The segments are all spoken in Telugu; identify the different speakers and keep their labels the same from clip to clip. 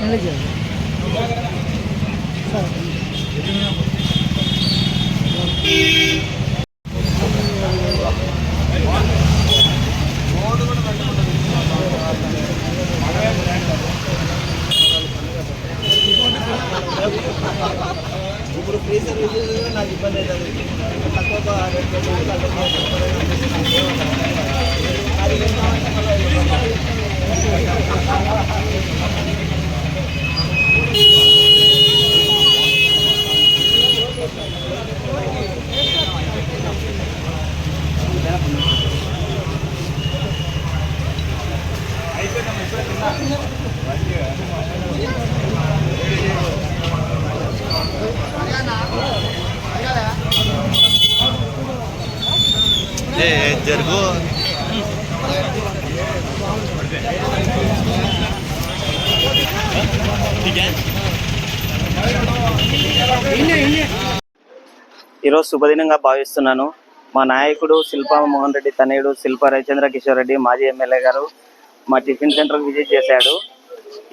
Speaker 1: நிலைக்கு ఇప్పుడు ఫ్రీ సర్వీసెస్ నాకు ఇబ్బంది అవుతుంది తక్కువ రేట్ తక్కువ అది
Speaker 2: ఏం జరుగు.
Speaker 3: ఈరోజు శుభదినంగా భావిస్తున్నాను. మా నాయకుడు శిల్పా మోహన్ రెడ్డి తనయుడు శిల్ప రవిచంద్ర కిషోర్ రెడ్డి మాజీ ఎమ్మెల్యే గారు మా టిఫిన్ సెంటర్కి విజిట్ చేశాడు.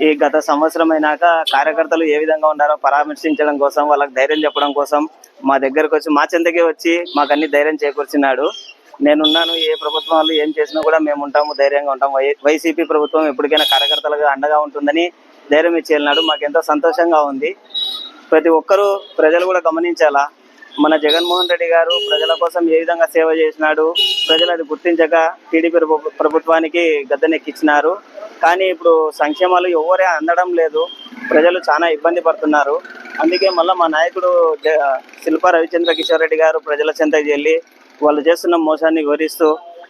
Speaker 3: ఈ గత సంవత్సరం అయినాక కార్యకర్తలు ఏ విధంగా ఉన్నారో పరామర్శించడం కోసం వాళ్ళకి ధైర్యం చెప్పడం కోసం మా దగ్గరకు వచ్చి మా చెందకే వచ్చి మాకు అన్ని ధైర్యం చేకూర్చున్నాడు నేనున్నాను ఏ ప్రభుత్వం వాళ్ళు ఏం చేసినా కూడా మేము ఉంటాము ధైర్యంగా ఉంటాము. వై- వైసీపీ ప్రభుత్వం ఎప్పటికైనా కార్యకర్తలుగా అండగా ఉంటుందని ధైర్యం ఇచ్చి వెళ్ళినాడు మాకు ఎంతో సంతోషంగా ఉంది. ప్రతి ఒక్కరూ ప్రజలు కూడా గమనించాలా? మన జగన్మోహన్ రెడ్డి గారు ప్రజల కోసం ఏ విధంగా సేవ చేసినాడు? ప్రజలు అది గుర్తించక టీడీపీ ప్రభుత్వానికి గద్దెనెక్కిచ్చినారు. కానీ ఇప్పుడు సంక్షేమాలు ఎవరే అందడం లేదు. ప్రజలు చాలా ఇబ్బంది పడుతున్నారు. అందుకే మళ్ళీ మా నాయకుడు శిల్ప రవిచంద్ర కిషోర్ రెడ్డి గారు ప్రజల చెంతకి వెళ్ళి వాళ్ళు చేస్తున్న మోసాన్ని వివరిస్తూ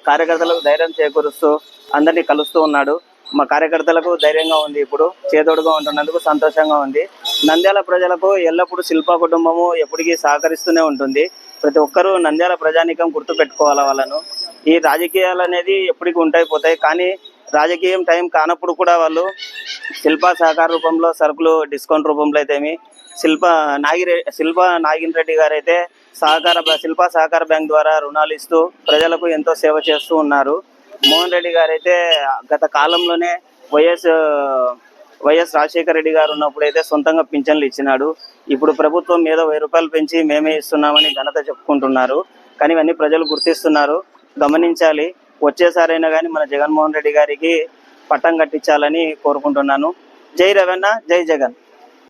Speaker 3: కార్యకర్తలకు ధైర్యం చేకూరుస్తూ అందరినీ కలుస్తూ ఉన్నాడు. మా కార్యకర్తలకు ధైర్యంగా ఉంది ఇప్పుడు చేదోడుగా ఉంటున్నందుకు సంతోషంగా ఉంది. నంద్యాల ప్రజలకు ఎల్లప్పుడూ శిల్ప కుటుంబము ఎప్పటికీ సహకరిస్తూనే ఉంటుంది. ప్రతి ఒక్కరూ నంద్యాల ప్రజానీకం గుర్తు పెట్టుకోవాలి వాళ్ళను ఈ రాజకీయాలు అనేది ఎప్పటికీ ఉంటాయి పోతాయి. కానీ రాజకీయం టైం కానప్పుడు కూడా వాళ్ళు శిల్ప సహకార రూపంలో సరుకులు డిస్కౌంట్ రూపంలో అయితేమి శిల్ప నాగిరె శిల్ప నాగిన్ రెడ్డి గారు అయితే సహకార శిల్ప సహకార బ్యాంక్ ద్వారా రుణాలు ఇస్తూ ప్రజలకు ఎంతో సేవ చేస్తూ ఉన్నారు. మోహన్ రెడ్డి గారు అయితే గత కాలంలోనే వైఎస్ వైఎస్ రాజశేఖర రెడ్డి గారు ఉన్నప్పుడు అయితే సొంతంగా పింఛన్లు ఇచ్చినాడు. ఇప్పుడు ప్రభుత్వం ఏదో వెయ్యి రూపాయలు పెంచి మేమే ఇస్తున్నామని ఘనత చెప్పుకుంటున్నారు. కానీ ఇవన్నీ ప్రజలు గుర్తిస్తున్నారు. గమనించాలి. వచ్చేసారైనా కానీ మన జగన్మోహన్ రెడ్డి గారికి పట్టం కట్టించాలని కోరుకుంటున్నాను. జై రవణ జై జగన్.